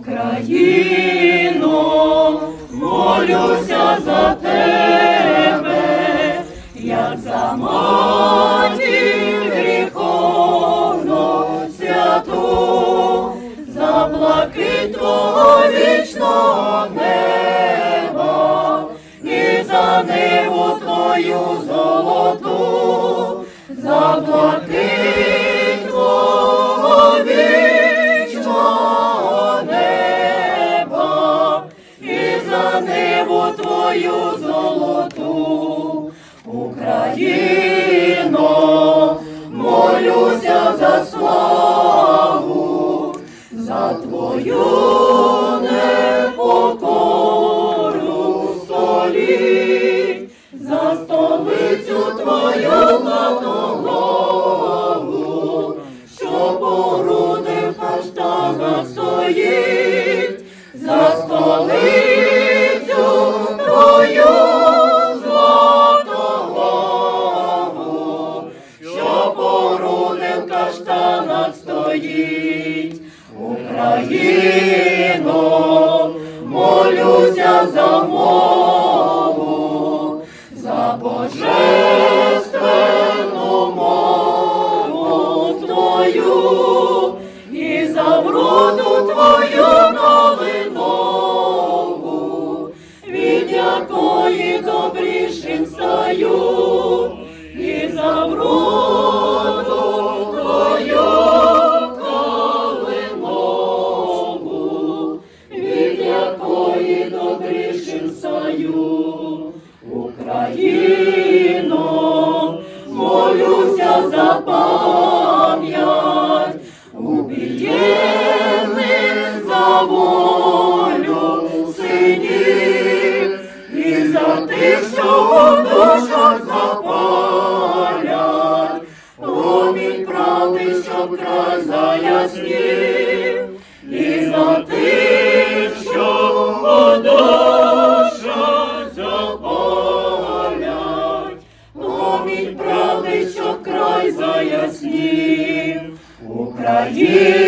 Україно, молюся за тебе, як за матір гріховну святу, за твого вічного неба, і за небо твою золоту, за твою золоту, Україно, молюся за славу, за твою непокору. Століть, за столицю твою златоглаву, стоїть. Україно, молюся за мову, за божественну мову твою Україно, молюся за пам'ять, убієнних за волю синів, і за тих, що у душах запалять, промінь правди, щоб край заяснів. Надія.